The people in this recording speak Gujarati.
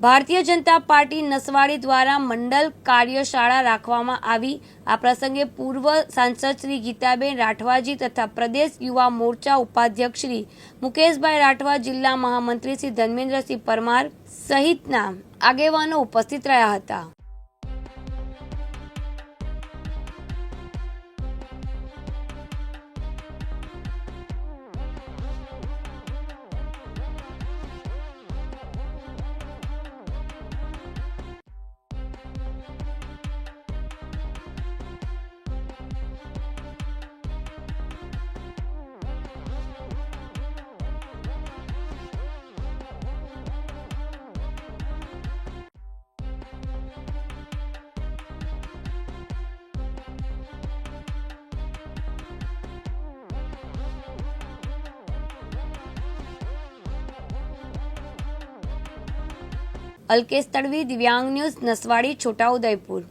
ભારતીય જનતા પાર્ટી નસવાડી દ્વારા મંડલ કાર્યશાળા રાખવામાં આવી. આ પ્રસંગે પૂર્વ સાંસદ શ્રી ગીતાબેન રાઠવાજી તથા પ્રદેશ યુવા મોરચા ઉપાધ્યક્ષ શ્રી મુકેશભાઈ રાઠવા, જિલ્લા મહામંત્રી શ્રી ધર્મેન્દ્રસિંહ પરમાર સહિતના આગેવાનો ઉપસ્થિત રહ્યા હતા. અલ્કેશ તડવી દિવ્યાંગ ન્યૂઝ નસવાડી છોટાઉદેપુર